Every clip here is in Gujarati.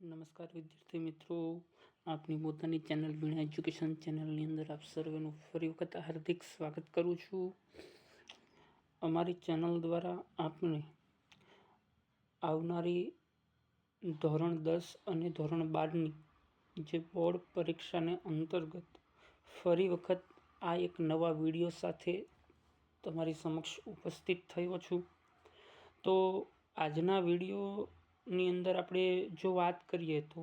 નમસ્કાર વિદ્યાર્થી મિત્રો, આપની પોતાની ચેનલ વિણા એજ્યુકેશન ચેનલની અંદર આપ સર્વેનું ફરી વખત હાર્દિક સ્વાગત કરું છું. અમારી ચેનલ દ્વારા આપને આવનારી ધોરણ દસ અને ધોરણ બારની જે બોર્ડ પરીક્ષાને અંતર્ગત ફરી વખત આ એક નવા વીડિયો સાથે તમારી સમક્ષ ઉપસ્થિત થયો છું. તો આજના વિડીયોની અંદર આપણે જો વાત કરીએ તો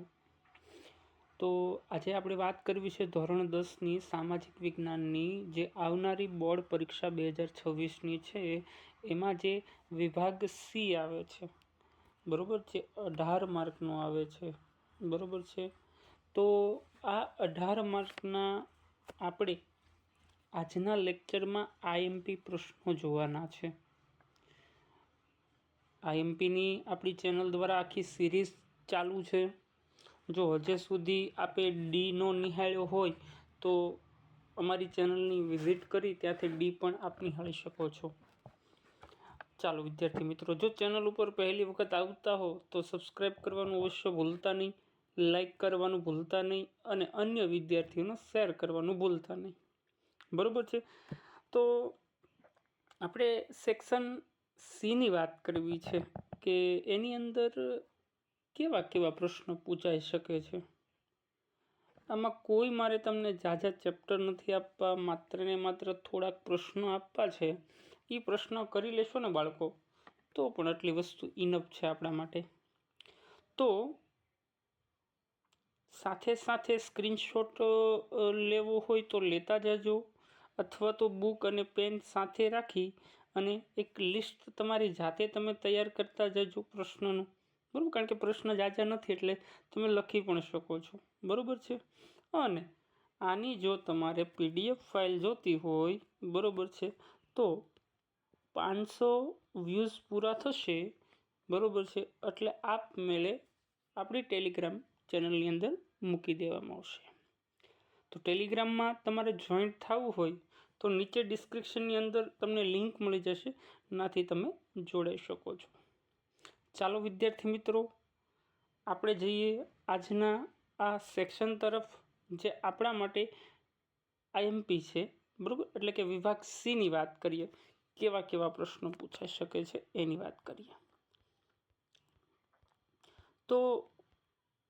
તો આજે આપણે વાત કરવી છે ધોરણ દસની સામાજિક વિજ્ઞાનની. જે આવનારી બોર્ડ પરીક્ષા બે હજાર છવ્વીસની છે, એમાં જે વિભાગ સી આવે છે, બરાબર છે? અઢાર માર્કનો આવે છે, બરાબર છે? તો આ અઢાર માર્કના આપણે આજના લેક્ચરમાં આઈએમપી પ્રશ્નો જોવાના છે. આઈએમપીની આપણી ચેનલ દ્વારા આખી સિરીઝ ચાલુ છે. જો હજે સુધી આપે ડીનો નિહાળ્યો હોય, તો અમારી ચેનલની વિઝિટ કરી ત્યાંથી ડી પણ આપ નિહાળી શકો છો. ચાલો વિદ્યાર્થી મિત્રો, જો ચેનલ ઉપર પહેલી વખત આવતા હો, તો સબસ્ક્રાઈબ કરવાનું અવશ્ય ભૂલતા નહીં, લાઈક કરવાનું ભૂલતા નહીં અને અન્ય વિદ્યાર્થીઓને શેર કરવાનું ભૂલતા નહીં. બરાબર છે? તો આપણે સેક્શન સીની વાત કરવી છે કે એની અંદર કેવા કેવા પ્રશ્નો પૂછાઈ શકે છે? આમાં કોઈ મારે તમને ઝાઝા ચેપ્ટર નથી આપવા, માત્ર ને માત્ર થોડાક પ્રશ્નો આપવા છે. એ પ્રશ્ન કરી લેશો ને બાળકો, તો પણ આટલી વસ્તુ ઇનફ છે આપણા માટે. તો સાથે સાથે સ્ક્રીનશોટ લેવો હોય તો લેતા જજો, અથવા તો બુક અને પેન સાથે રાખી અને એક લિસ્ટ તમારી જાતે તમે તૈયાર કરતા જજો પ્રશ્નનું. બરાબર? કારણ કે પ્રશ્ન જાજા નથી એટલે તમે લખી પણ શકો છો. બરાબર છે? અને આની જો તમારે પીડીએફ ફાઇલ જોતી હોય, બરાબર છે, તો પાંચસો વ્યૂઝ પૂરા થશે, બરાબર છે, એટલે આપમેળે આપણી ટેલિગ્રામ ચેનલની અંદર મૂકી દેવામાં આવશે. તો ટેલિગ્રામમાં તમારે જોઈન્ટ થવું હોય તો નીચે ડિસ્ક્રિપ્શનની અંદર તમને લિંક મળી જશે. નાથી તમે જોડાઈ શકો છો. ચાલો વિદ્યાર્થી મિત્રો, આપણે જઈએ આજના આ સેક્શન તરફ, જે આપણા માટે આઈએમપી છે. બરાબર? એટલે કે વિભાગ સીની વાત કરીએ. કેવા કેવા પ્રશ્નો પૂછાઈ શકે છે એની વાત કરીએ. તો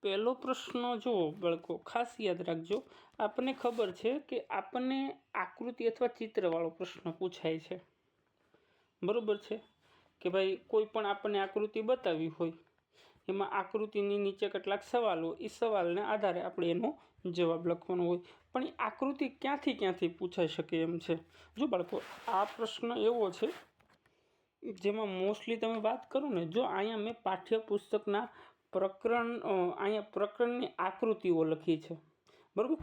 પહેલો પ્રશ્ન જુઓ બાળકો, ખાસ યાદ રાખજો. આપણને ખબર છે કે આપણને આકૃતિ અથવા ચિત્રવાળો પ્રશ્ન પૂછાય છે. બરાબર છે? કે ભાઈ કોઈ પણ આપણને આકૃતિ બતાવી હોય, એમાં આકૃતિની નીચે કેટલાક સવાલો એ સવાલને આધારે આપણે એનો જવાબ લખવાનો હોય. પણ એ આકૃતિ ક્યાંથી ક્યાંથી પૂછાઈ શકે એમ છે? જો બાળકો, આ પ્રશ્ન એવો છે જેમાં મોસ્ટલી તમે વાત કરો ને, જો અહીંયા મેં પાઠ્યપુસ્તકના પ્રકરણ અહીંયા પ્રકરણની આકૃતિઓ લખી છે. બરાબર?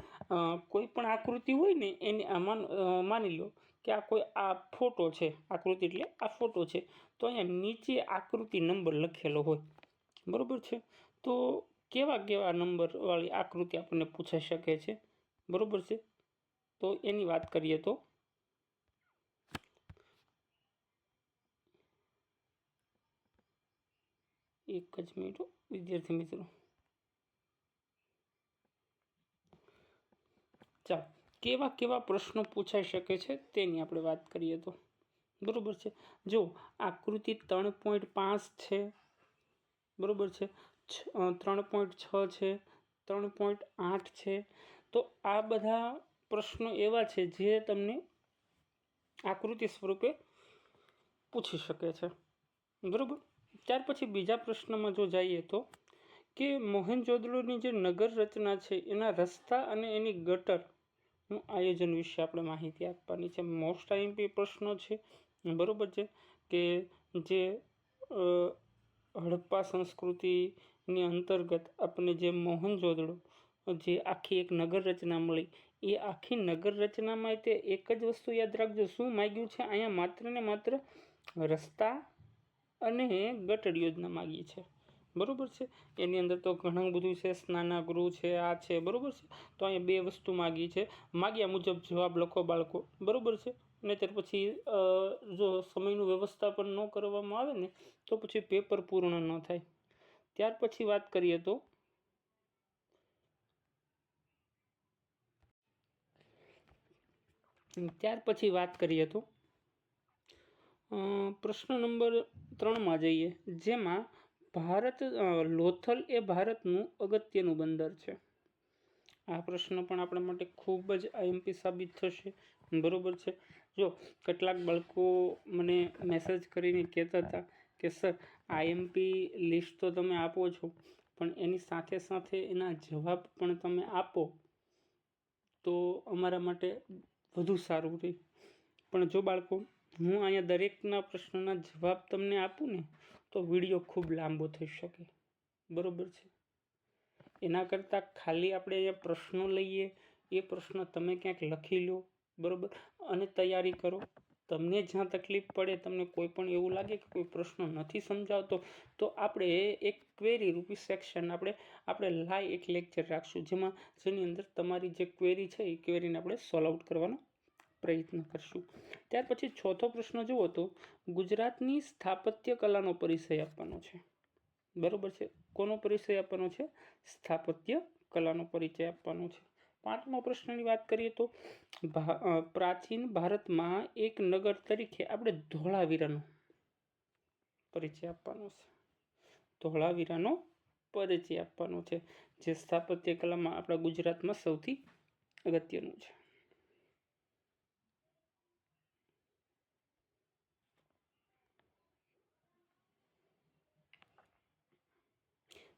કોઈ પણ આકૃતિ હોય ને એને આમાં માની લો કે આ કોઈ આ ફોટો છે, આકૃતિ એટલે આ ફોટો છે, તો અહીંયા નીચે આકૃતિ નંબર લખેલો હોય. બરાબર છે? તો કેવા કેવા નંબરવાળી આકૃતિ આપણને પૂછાઈ શકે છે? બરાબર છે? તો એની વાત કરીએ તો. એક જ મિનિટ વિદ્યાર્થી મિત્રો. ચાલો કેવા કેવા પ્રશ્નો પૂછાઈ શકે છે તેની આપણે વાત કરીએ તો. બરાબર છે? જો, આકૃતિ ત્રણ પોઈન્ટ પાંચ છે. બરાબર છે? ત્રણ પોઈન્ટ છ છે, ત્રણ પોઈન્ટ આઠ છે. તો આ બધા પ્રશ્નો એવા છે જે તમને આકૃતિ સ્વરૂપે પૂછી શકે છે. બરાબર? ત્યાર પછી બીજા પ્રશ્નમાં જો જઈએ તો કે મોહેનજોદડોની જે નગર રચના છે, એના રસ્તા અને એની ગટરનું આયોજન વિશે આપણે માહિતી આપવાની છે. મોસ્ટ આઈમ્પી પ્રશ્નો છે, બરાબર છે, કે જે હડપ્પા સંસ્કૃતિની અંતર્ગત આપણને જે મોહનજોદડો, જે આખી એક નગર રચના મળી, એ આખી નગર રચનામાં તે એક જ વસ્તુ યાદ રાખજો. શું માગ્યું છે? અહીંયા માત્ર ને માત્ર રસ્તા અને ગટર યોજના માગી છે. બરાબર છે? એની અંદર તો ઘણું બધું છે સ્નાનાગૃહ છે, આ છે, બરાબર છે? તો અહીંયા બે વસ્તુ માગી છે. માગ્યા મુજબ જવાબ લખો બાળકો, બરાબર છે? અને ત્યાર પછી જો સમયનું વ્યવસ્થાપન ન કરવામાં આવે ને, તો પછી પેપર પૂર્ણ ન થાય. ત્યાર પછી વાત કરીએ તો? ત્યાર પછી વાત કરીએ તો? પ્રશ્ન નંબર ત્રણમાં જઈએ, જેમાં ભારત લોથલ એ ભારતનું અગત્યનું બંદર છે. આ પ્રશ્ન પણ આપણા માટે ખૂબ જ આઈએમપી સાબિત થશે. બરોબર છે. જો કેટલાક બાળકો મને મેસેજ કરીને કહેતા હતા કે, સર, આઈએમપી લિસ્ટ તો તમે આપો છો, પણ એની સાથે સાથે એના જવાબ પણ તમે આપો, તો અમારા માટે વધુ સારું રહે. પણ જો બાળકો, હું અહીંયા દરેકના પ્રશ્નના જવાબ તમને આપું ને તો વીડિયો ખૂબ લાંબો થઈ શકે. બરાબર છે? એના કરતાં ખાલી આપણે અહીંયા પ્રશ્નો લઈએ, એ પ્રશ્ન તમે ક્યાંક લખી લો, બરાબર? અને તૈયારી કરો. તમને જ્યાં તકલીફ પડે, તમને કોઈ પણ એવું લાગે કે કોઈ પ્રશ્ન નથી સમજાવતો, તો આપણે એક ક્વેરી રૂપી સેક્શન આપણે આપણે લાઈ એક લેક્ચર રાખશું, જેમાં, જેની અંદર તમારી જે ક્વેરી છે, એ ક્વેરીને આપણે સોલ્વ આઉટ કરવાનો પ્રયત્ન કરશું. ત્યાર પછી ચોથો પ્રશ્ન જુઓ તો, ગુજરાતની સ્થાપત્ય કલાનો પરિચય આપવાનો છે. બરાબર છે? કોનો પરિચય આપવાનો છે? સ્થાપત્ય કલાનો પરિચય આપવાનો છે. પાંચમો પ્રશ્નની વાત કરીએ તો પ્રાચીન ભારતમાં એક નગર તરીકે આપણે ધોળાવીરાનો પરિચય આપવાનો છે. ધોળાવીરાનો પરિચય આપવાનો છે, જે સ્થાપત્ય કલામાં આપણા ગુજરાતમાં સૌથી અગત્યનું છે.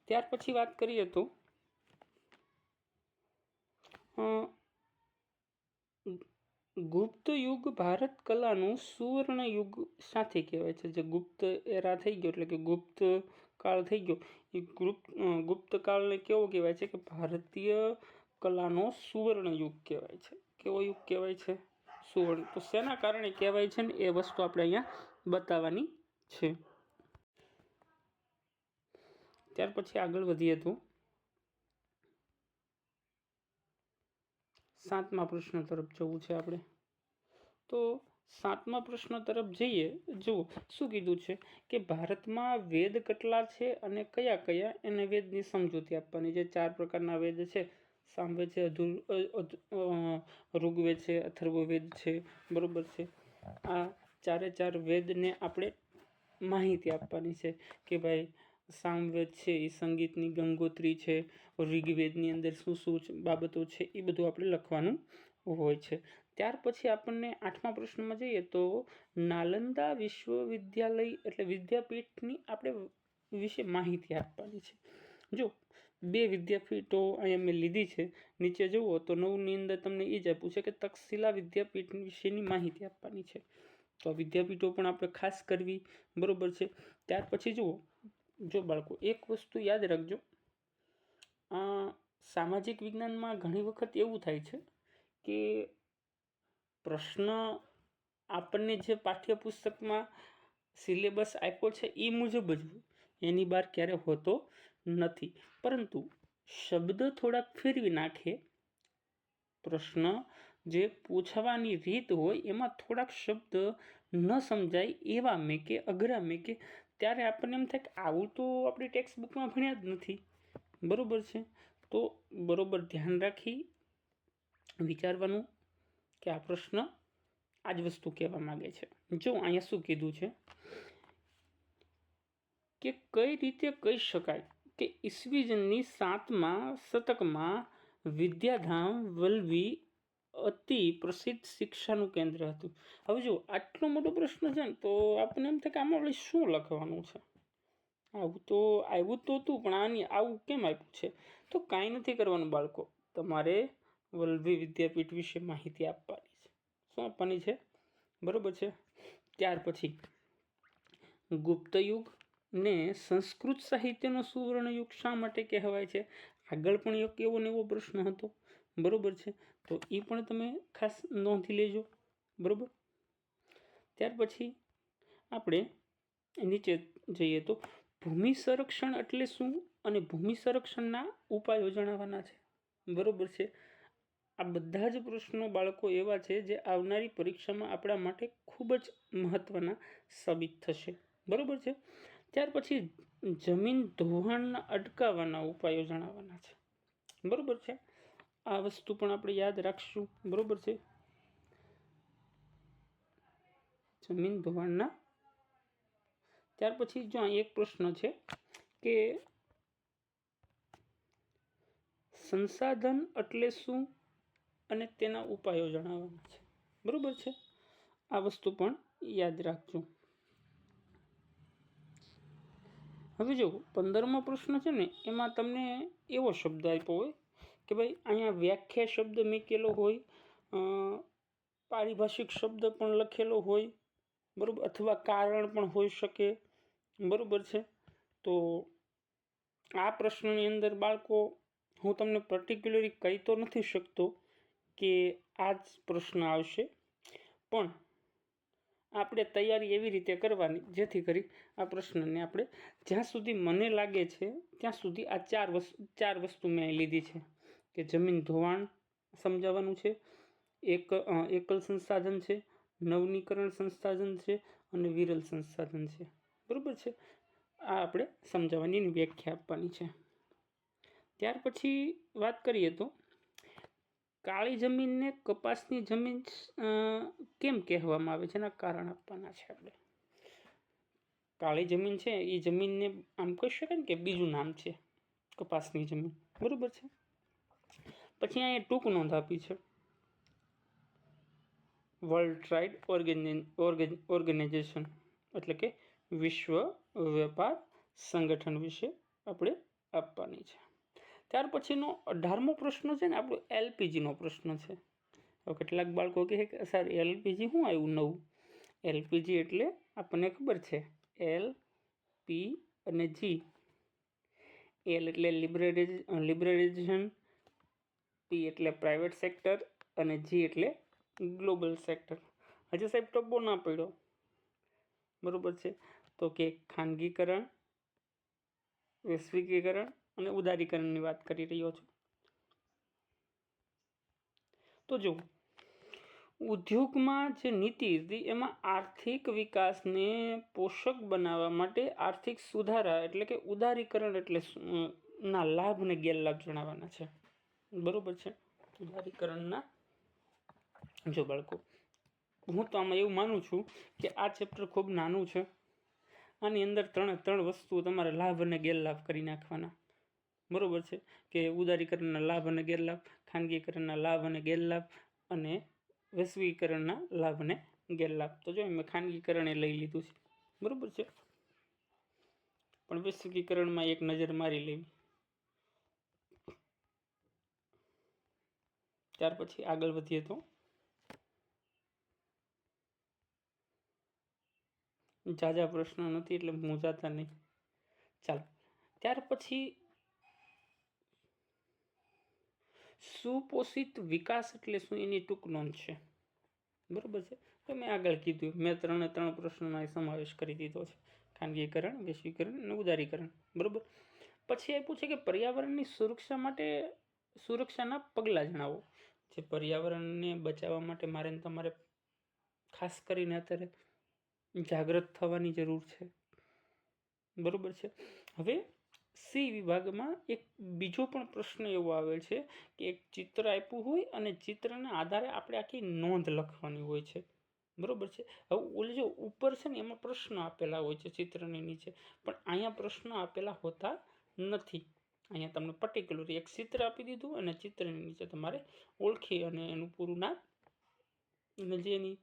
ત્યાર પછી વાત કરીએ તો ગુપ્ત યુગ ભારત કલાનું સુવર્ણ યુગ સાથે કહેવાય છે. જે ગુપ્ત એરા થઈ ગયો એટલે કે ગુપ્ત કાળ થઈ ગયો. એ ગુપ્ત ગુપ્ત કાળને કેવો કહેવાય છે કે ભારતીય કલાનો સુવર્ણ યુગ કહેવાય છે. કેવો યુગ કહેવાય છે? સુવર્ણ. તો શેના કારણે કહેવાય છે ને? એ વસ્તુ આપણે અહીંયા બતાવવાની છે. ત્યાર પછી આગળ વધીએ તો. સાતમા પ્રશ્ન તરફ જવું છે આપણે. તો સાતમા પ્રશ્ન તરફ જઈએ. જુઓ, શું કીધું છે કે ભારતમાં વેદ કેટલા છે અને કયા કયા? એને વેદની સમજૂતી આપવાની જે ચાર પ્રકારના વેદ છે. સામવેદ છે ઋગ્વેદ છે, અથર્વવેદ છે, બરોબર છે. આ ચારે ચાર વેદને આપણે માહિતી આપવાની છે કે ભાઈ સામવેદ છે, એ સંગીતની ગંગોત્રી છે, ઋગ્વેદની અંદર શું શું બાબતો છે, એ બધું આપણે લખવાનું હોય છે. ત્યાર પછી આપણને આઠમા પ્રશ્નમાં જઈએ તો નાલંદા વિશ્વવિદ્યાલય એટલે વિદ્યાપીઠની આપણે વિશે માહિતી આપવાની છે. જો, બે વિદ્યાપીઠો અહીંયા મેં લીધી છે, નીચે જુઓ તો નવની અંદર તમને એ જ આપ્યું કે તક્ષશિલા વિદ્યાપીઠ વિશેની માહિતી આપવાની છે. તો વિદ્યાપીઠો પણ આપણે ખાસ કરવી બરાબર છે. ત્યાર પછી જુઓ જો બાળકો, એક વસ્તુ યાદ રાખજો. સામાજિક વિજ્ઞાનમાં ઘણી વખત એવું થાય છે કે પ્રશ્ન આપણને જે પાઠ્યપુસ્તકમાં સિલેબસ આપ્યો છે એ મુજબ જ એની બહાર ક્યારે હોતો નથી. પરંતુ શબ્દ થોડાક ફેરવી નાખે. પ્રશ્ન જે પૂછવાની રીત હોય એમાં થોડાક શબ્દ ન સમજાય એવા મેં કે, અઘરા મેં કે ત્યારે આપણને એમ થાય કે આવું તો આપણી ટેક્સ્ટ બુકમાં ભણ્યા જ નથી. બરોબર છે? તો બરાબર ધ્યાન રાખી વિચારવાનું કે આ પ્રશ્ન આ જ વસ્તુ કહેવા માગે છે. જો અહીંયા શું કીધું છે? કે કઈ રીતે કહી શકાય કે ઈસવીજનની સાતમા શતકમાં વિદ્યાધામ વલ્લભી અતિ પ્રસિદ્ધ શિક્ષાનું કેન્દ્ર હતું. હવે જો આટલો મોટો પ્રશ્ન છે ને, તો આપણને એમ થાય કે આમાં આપણે શું લખવાનું છે? આવું તો આવ્યું તો હતું, પણ આની, આવું કેમ આપ્યું છે? તો કાંઈ નથી કરવાનું બાળકો, તમારે વલ્લભી વિદ્યાપીઠ વિશે માહિતી આપવાની છે. શું આપવાની છે? બરોબર છે? ત્યાર પછી ગુપ્તયુગ ને સંસ્કૃત સાહિત્યનો સુવર્ણયુગ શા માટે કહેવાય છે? આગળ પણ એક એવો ને એવો પ્રશ્ન હતો. બરાબર છે? તો એ પણ તમે ખાસ નોંધી લેજો, બરાબર? ત્યાર પછી આપણે નીચે જઈએ તો ભૂમિ સંરક્ષણ એટલે શું અને ભૂમિ સંરક્ષણના ઉપાયો જણાવવાના છે, બરોબર છે? આ બધા જ પ્રશ્નો બાળકો એવા છે જે આવનારી પરીક્ષામાં આપણા માટે ખૂબ જ મહત્ત્વના સાબિત થશે, બરાબર છે? ત્યાર પછી જમીન ધોવાણના અટકાવવાના ઉપાયો જણાવવાના છે, બરાબર છે? આ વસ્તુ પણ આપણે યાદ રાખશું. બરોબર છે? જમીન ધોવાણના ત્યાર પછી જો એક પ્રશ્ન છે કે સંસાધન એટલે શું અને તેના ઉપાયો જણાવવાના છે. બરાબર છે? આ વસ્તુ પણ યાદ રાખજો. હવે જો પંદરમો પ્રશ્ન છે ને, એમાં તમને એવો શબ્દ આપ્યો હોય કે ભાઈ અહીંયા વ્યાખ્યા શબ્દ મૂકેલો હોય પારિભાષિક શબ્દ પણ લખેલો હોય, બરાબર, અથવા કારણ પણ હોઈ શકે, બરાબર છે? તો આ પ્રશ્નની અંદર બાળકો, હું તમને પર્ટિક્યુલરી કહી તો નથી શકતો કે આ જ પ્રશ્ન આવશે, પણ આપણે તૈયારી એવી રીતે કરવાની, જેથી કરી આ પ્રશ્નને આપણે જ્યાં સુધી મને લાગે છે, ત્યાં સુધી આ ચાર વસ્તુ ચાર વસ્તુ મેં લીધી છે. કે જમીન ધોવાણ સમજાવવાનું છે. એક એકલ સંસાધન છે, નવનીકરણ સંસાધન છે અને વિરલ સંસાધન છે. બરાબર છે? આ આપણે સમજાવવાની વ્યાખ્યા આપવાની છે. ત્યાર પછી વાત કરીએ તો કાળી જમીનને કપાસની જમીન કેમ કહેવામાં આવે છે? એના કારણ આપવાના છે આપણે. કાળી જમીન છે, એ જમીનને આમ કહી શકાય ને કે બીજું નામ છે, કપાસની જમીન. બરાબર છે? પછી અહીંયા ટૂંક નોંધ આપી છે. વર્લ્ડ ટ્રાઇડ ઓર્ગેન ઓર્ગેનાઇઝેશન એટલે કે વિશ્વ વેપાર સંગઠન વિશે આપણે આપવાની છે. ત્યાર પછીનો અઢારમો પ્રશ્ન છે ને, આપણો એલપીજીનો પ્રશ્ન છે. હવે કેટલાક બાળકો કહે કે સર એલપીજી શું આવ્યું નવું? એલપીજી એટલે આપણને ખબર છે એલ પી અને જી એલ એટલે લિબરલાઇઝ લિબરલાઇઝેશન પી એટલે પ્રાઇવેટ સેક્ટર અને જી એટલે ગ્લોબલ સેક્ટર હજી સાહેબ ટપ્પો ના પડ્યો. બરાબર છે? તો કે ખાનગીકરણ, વૈશ્વિકીકરણ અને ઉદારીકરણની વાત કરી રહ્યો છું. તો જો ઉદ્યોગમાં જે નીતિ હતી એમાં આર્થિક વિકાસને પોષક બનાવવા માટે આર્થિક સુધારા એટલે કે ઉદારીકરણ એટલે ના લાભ અને ગેરલાભ જણાવવાના છે. બરોબર છે. ઉદારીકરણના જો બાળકો, હું તો આમાં એવું માનું છું કે આ ચેપ્ટર ખૂબ નાનું છે. આની અંદર ત્રણે ત્રણ વસ્તુઓ તમારે લાભ અને ગેરલાભ કરી નાખવાના. બરાબર છે કે ઉદારીકરણના લાભ અને ગેરલાભ, ખાનગીકરણના લાભ અને ગેરલાભ અને વૈશ્વિકીકરણના લાભ અને ગેરલાભ. તો જો મેં ખાનગીકરણ એ લઈ લીધું છે. બરાબર છે? પણ વૈશ્વિકીકરણમાં એક નજર મારી લેવી. ત્યાર પછી આગળ વધીએ તો. ઝાઝા પ્રશ્નો નથી એટલે મૂંઝાતા નહીં. ચાલો. ત્યાર પછી સુપોષિત વિકાસ એટલે શું? એની ટૂંક નોંધ છે. બરોબર છે? તો મેં આગળ કીધું. મેં ત્રણે ત્રણ પ્રશ્નોનો સમાવેશ કરી દીધો છે. ખાનગીકરણ, વૈશ્વિકરણ અને ઉદારીકરણ. બરાબર? પછી આપ્યું છે કે પર્યાવરણની સુરક્ષા માટે સુરક્ષાના પગલાં જણાવો. જે પર્યાવરણને બચાવવા માટે મારે ને તમારે ખાસ કરીને અત્યારે જાગૃત થવાની જરૂર છે. બરાબર છે? હવે સી વિભાગમાં એક બીજો પણ પ્રશ્ન એવો આવે છે કે એક ચિત્ર આપ્યું હોય અને ચિત્રના આધારે આપણે આખી નોંધ લખવાની હોય છે. બરાબર છે? હવે ઓલે જો ઉપર છે ને એમાં પ્રશ્ન આપેલા હોય છે ચિત્રની નીચે, પણ અહીંયા પ્રશ્ન આપેલા હોતા નથી. અહીંયા તમને પર્ટિક્યુલર એક ચિત્ર આપી દીધું અને ચિત્રની નીચે તમારે ઓળખી અને એનું પૂરું નામ અને જે એની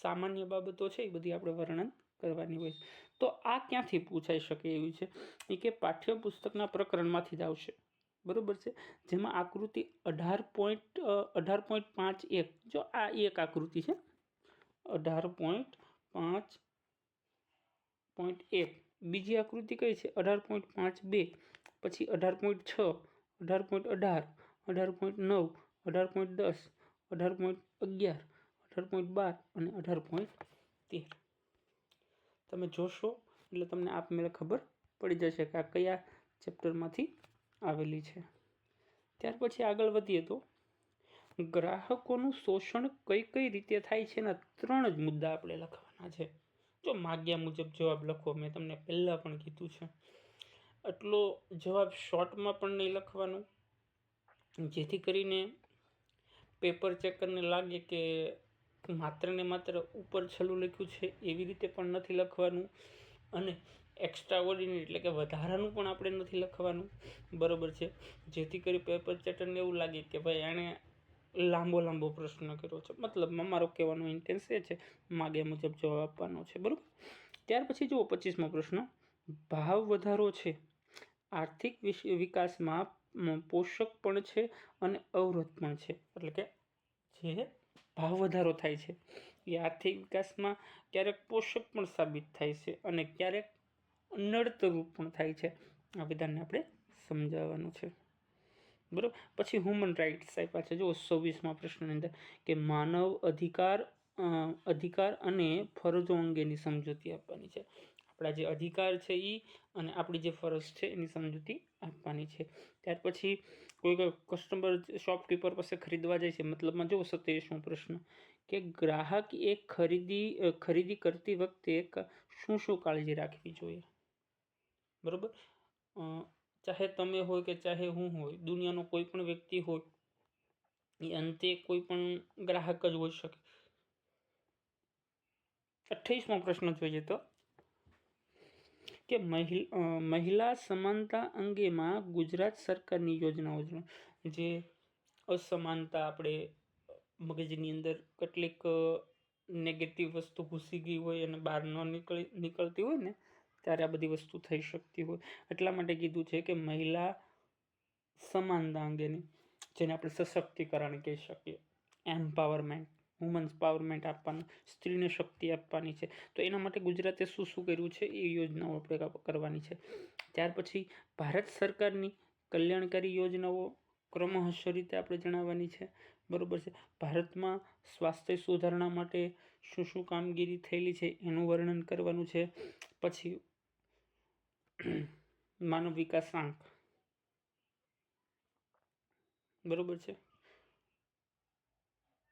સામાન્ય બાબતો છે એ બધી આપણે વર્ણન કરવાની હોય તો આ ક્યાંથી પૂછાઈ શકે એવી છે? એ કે પાઠ્યપુસ્તકના પ્રકરણમાંથી જ આવશે. બરાબર છે? જેમાં આકૃતિ અઢાર પોઈન્ટ અઢાર પોઈન્ટ પાંચ એક. જો આ એક આકૃતિ છે, અઢાર પોઈન્ટ પાંચ પોઈન્ટ એક. બીજી આકૃતિ કઈ છે? અઢાર પોઈન્ટ પાંચ બે. પછી અઢાર પોઈન્ટ છ, અઢાર પોઈન્ટ અઢાર અઢાર પોઈન્ટ નવ, અઢાર પોઈન્ટ દસ, અઢાર પોઈન્ટ અગિયાર, અઢાર પોઈન્ટ બાર અને અઢાર પોઈન્ટ તેર. તમે જોશો, એટલે તમને આપમેળે ખબર પડી જશે કે આ કયા ચેપ્ટરમાંથી આવેલી છે. ત્યાર પછી આગળ વધીએ તો, ગ્રાહકોનું શોષણ કઈ કઈ રીતે થાય છે એના ત્રણ જ મુદ્દા આપણે લખવાના છે. જો માગ્યા મુજબ જવાબ લખો, મેં તમને પહેલાં પણ કીધું છે. એટલો જવાબ શોર્ટમાં પણ નહીં લખવાનો. જેથી કરીને પેપર ચેકરને લાગે કે માત્ર ને માત્ર ઉપર છેલ્લું લખ્યું છે એવી રીતે પણ નથી લખવાનું. અને એક્સ્ટ્રા ઓર્ડિનરી એટલે કે વધારાનું પણ આપણે નથી લખવાનું. બરાબર છે? જેથી કરી પેપર ચેટરને એવું લાગે કે ભાઈ એણે લાંબો લાંબો પ્રશ્ન કર્યો છે. મતલબમાં મારો કહેવાનો ઇન્ટેન્સ એ છે, માગ્યા મુજબ જવાબ આપવાનો છે. બરાબર? ત્યાર પછી જુઓ પચીસમો પ્રશ્ન. ભાવ વધારો છે આર્થિક વિકાસમાં પોષક પણ છે અને અવરોધ પણ છે. એટલે કે જે ભાવ વધારો થાય છે. એ આર્થિક વિકાસમાં ક્યારેક પોષક પણ સાબિત થાય છે અને ક્યારેક નડતરૂપ પણ થાય છે. આ બધાને આપણે સમજાવવાનું છે. બરાબર? પછી હ્યુમન રાઇટ્સ આપ્યા છે. જો છવ્વીસમાં પ્રશ્નની અંદર કે માનવ અધિકાર અધિકાર અને ફરજો અંગેની સમજૂતી આપવાની છે. આપણા જે અધિકાર છે એ અને આપણી જે ફરજ છે એની સમજૂતી આપવાની છે. ત્યાર પછી કોઈ કસ્ટમર શોપકીપર પાસે ખરીદવા જાય છે. મતલબમાં જો સત્યાવીસમો પ્રશ્ન, કે ગ્રાહક એ ખરીદી ખરીદી કરતી વખતે શું શું કાળજી રાખવી જોઈએ? બરાબર? ચાહે તમે હોય કે ચાહે હું હોય, દુનિયાનો કોઈ પણ વ્યક્તિ હોય એ અંતે કોઈ પણ ગ્રાહક જ હોઈ શકે. અઠ્ઠાવીસમો પ્રશ્ન જોઈએ તો? કે મહિલા સમાનતા અંગેમાં ગુજરાત સરકારની યોજનાઓ જે અસમાનતા આપણે મગજની અંદર કેટલીક નેગેટિવ વસ્તુ ઘૂસી ગઈ હોય અને બહાર ન નીકળી, નીકળતી હોય ને, ત્યારે આ બધી વસ્તુ થઈ શકતી હોય. એટલા માટે કીધું છે કે મહિલા સમાનતા અંગેની, જેને આપણે સશક્તિકરણ કહી શકીએ એમ્પાવરમેન્ટ વુમન્સ પાવરમેન્ટ આપવાનું, સ્ત્રીને શક્તિ આપવાની છે. તો એના માટે ગુજરાતે શું શું કર્યું છે? એ યોજનાઓ આપણે કરવાની છે. ત્યાર પછી ભારત સરકારની કલ્યાણકારી યોજનાઓ ક્રમશઃ રીતે આપણે જણાવવાની છે. બરાબર છે. ભારતમાં સ્વાસ્થ્ય સુધારણા માટે શું શું કામગીરી થયેલી છે એનું વર્ણન કરવાનું છે. પછી માનવ વિકાસાંક બરાબર છે.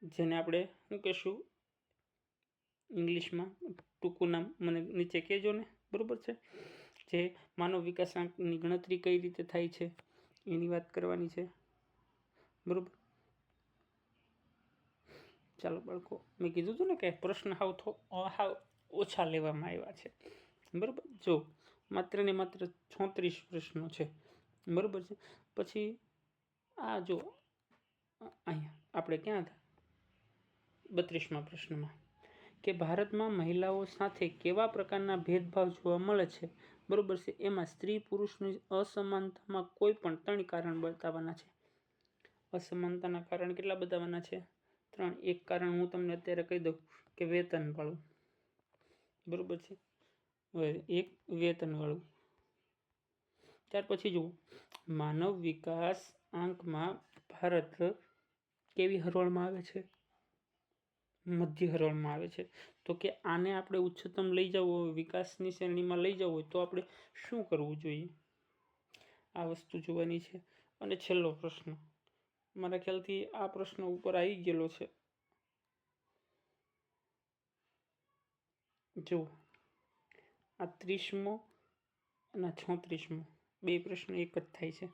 જેને આપણે શું કહેશું? ઇંગ્લિશમાં ટૂંકું નામ મને નીચે કહેજો ને, બરાબર છે? જે માનવ વિકાસાંકની ગણતરી કઈ રીતે થાય છે એની વાત કરવાની છે. બરાબર? ચાલો બાળકો, મેં કીધું હતું ને કે પ્રશ્ન હાવ થો, હાવ ઓછા લેવામાં આવ્યા છે. બરાબર? જો, માત્ર ને માત્ર છોત્રીસ પ્રશ્નો છે. બરાબર છે? પછી આ જો અહીંયા, આપણે ક્યાં હતા? બત્રીસમાં પ્રશ્નમાં, કે ભારતમાં મહિલાઓ સાથે કેવા પ્રકારના ભેદભાવ જોવા મળે છે? બરાબર છે, એમાં સ્ત્રી પુરુષની અસમાનતામાં કોઈ પણ ત્રણ કારણ બતાવવાના છે. અસમાનતાના કારણ કેટલા બતાવવાના છે? ત્રણ. એક કારણ હું તમને અત્યારે કહી દઉં કે વેતનવાળું. બરાબર છે? એક, વેતનવાળું. ત્યાર પછી જુઓ. માનવ વિકાસ આંકમાં ભારત કેવી હરોળમાં આવે છે? મધ્ય હરોળમાં આવે છે. તો કે આને આપણે ઉચ્ચતમ લઈ જવો હોય, વિકાસની શ્રેણીમાં લઈ જવું હોય, તો આપણે શું કરવું જોઈએ? આ વસ્તુ જોવાની છે. અને છેલ્લો પ્રશ્ન. મારા ખ્યાલથી આ પ્રશ્ન ઉપર આવી ગયેલો છે. જો આ ત્રીસમો અને છોત્રીસમો. બે પ્રશ્ન એક જ થાય છે.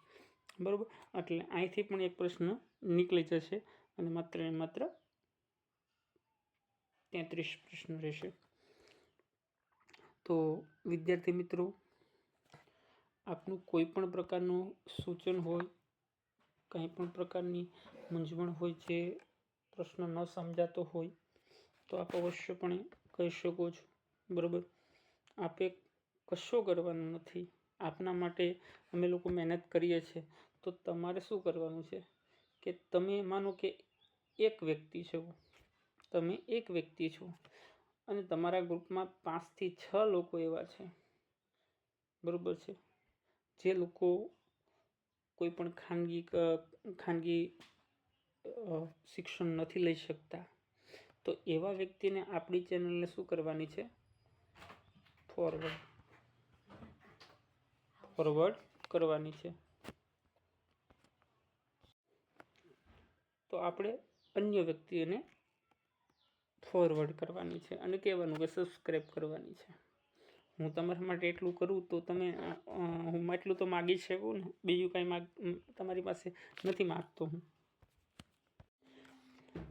બરાબર? એટલે અહીંથી પણ એક પ્રશ્ન નીકળી જશે. અને માત્ર ને માત્ર તેત્રીસ પ્રશ્ન રહેશે. તો વિદ્યાર્થી મિત્રો, આપનું કોઈ પણ પ્રકારનું સૂચન હોય, કંઈ પણ પ્રકારની મૂંઝવણ હોય જે પ્રશ્ન ન સમજાતો હોય, તો આપ અવશ્યપણે કહી શકો છો. બરાબર? આપે કશો કરવાનું નથી. આપના માટે અમે લોકો મહેનત કરીએ છીએ. તો તમારે શું કરવાનું છે? કે તમે માનો કે એક વ્યક્તિ છો તમે એક વ્યક્તિ છો અને તમારા ગ્રુપમાં પાંચથી છ લોકો એવા છે. બરાબર છે? જે લોકો કોઈ પણ ખાનગી ખાનગી શિક્ષણ નથી લઈ શકતા. તો એવા વ્યક્તિને આપણી ચેનલને શું કરવાની છે? ફોરવર્ડ. ફોરવર્ડ કરવાની છે. તો આપણે અન્ય વ્યક્તિઓને ફોરવર્ડ કરવાની છે અને કહેવાનું કે સબસ્ક્રાઈબ કરવાની છે. હું તમારા માટે એટલું કરું તો તમે હું એટલું તો માગી શકું ને? બીજું કાંઈ માગ તમારી પાસે નથી માગતો હું.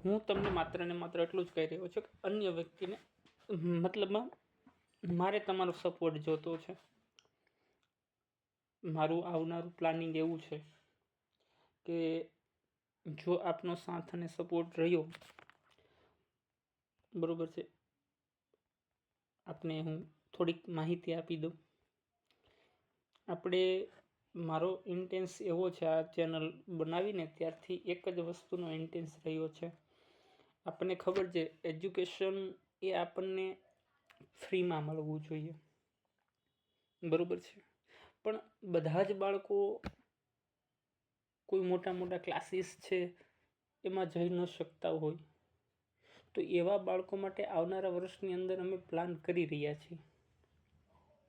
હું તમને માત્ર ને માત્ર એટલું જ કહી રહ્યો છું કે અન્ય વ્યક્તિને મતલબમાં મારે તમારો સપોર્ટ જોતો છે. મારું આવનારું પ્લાનિંગ એવું છે કે જો આપનો સાથ અને સપોર્ટ રહ્યો બરોબર છે. આપને હું થોડીક માહિતી આપી દઉં. આપણે મારો ઇન્ટેન્સ એવો છે આ ચેનલ બનાવીને ત્યારથી એક જ વસ્તુનો ઇન્ટેન્સ રહ્યો છે. આપણને ખબર છે એજ્યુકેશન એ આપણને ફ્રીમાં મળવું જોઈએ. બરાબર છે. પણ બધા જ બાળકો કોઈ મોટા મોટા ક્લાસીસ છે, એમાં જઈ ન શકતા હોય. તો એવા બાળકો માટે આવનારા વર્ષની અંદર અમે પ્લાન કરી રહ્યા છીએ.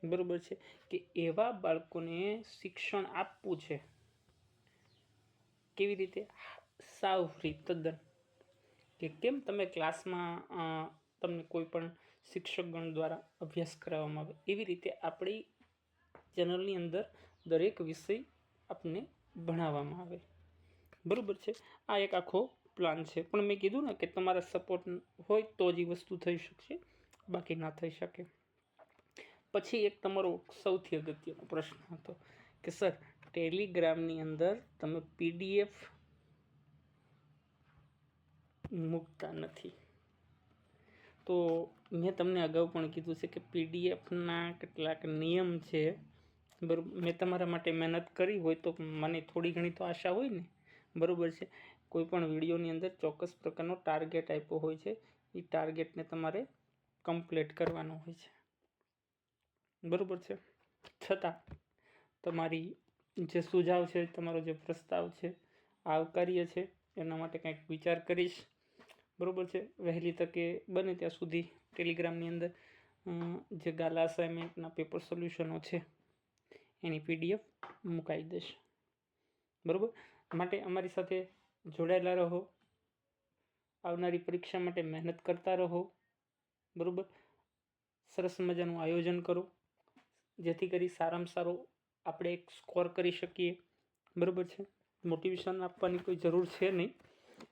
બરાબર છે? કે એવા બાળકોને શિક્ષણ આપવું છે. કેવી રીતે? સાવ ફ્રી તદ્દન કે કેમ તમે ક્લાસમાં તમને કોઈ પણ શિક્ષકગણ દ્વારા અભ્યાસ કરાવવામાં આવે? એવી રીતે આપણી ચેનલની અંદર દરેક વિષય આપને ભણાવવામાં આવે. બરાબર છે? આ એક આખો પ્લાન છે. પણ મેં કીધું ને કે તમારા સપોર્ટ હોય તો જ એ વસ્તુ થઈ શકશે, બાકી ના થઈ શકે. પછી એક તમારો સૌથી અગત્યનો પ્રશ્ન હતો કે, સર, ટેલિગ્રામની અંદર તમે પીડીએફ મૂકતા નથી. તો મેં તમને અગાઉ પણ કીધું છે કે પીડીએફના કેટલાક નિયમ છે. બરોબર મેં તમારા માટે મહેનત કરી હોય તો મને થોડી ઘણી તો આશા હોય ને. બરોબર છે. કોઈ પણ વિડીયોની અંદર ચોક્કસ પ્રકારનો ટાર્ગેટ આપ્યો હોય છે. એ ટાર્ગેટને તમારે કમ્પ્લીટ કરવાનો હોય છે. બરાબર છે? છતાં તમારી જે સુઝાવ છે, તમારો જે પ્રસ્તાવ છે આવકાર્ય છે, એના માટે કંઈક વિચાર કરીશ. બરાબર છે? વહેલી તકે બને ત્યાં સુધી ટેલિગ્રામની અંદર જે ગાલા અસાઇનમેન્ટના પેપર સોલ્યુશનો છે, એની પીડીએફ મુકાઈ દઈશ બરાબર? માટે અમારી સાથે જોડાયેલા રહો. આવનારી પરીક્ષા માટે મહેનત કરતા રહો. બરાબર? સરસ મજાનું આયોજન કરો. જેથી કરી સારામાં સારો આપણે એક સ્કોર કરી શકીએ. બરાબર છે? મોટિવેશન આપવાની કોઈ જરૂર છે નહીં,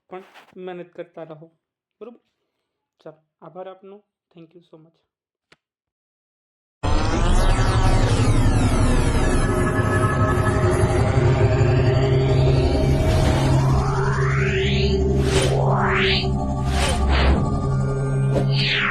પણ મહેનત કરતા રહો. બરાબર? ચાલો, આભાર આપનો. Thank you so much Yeah.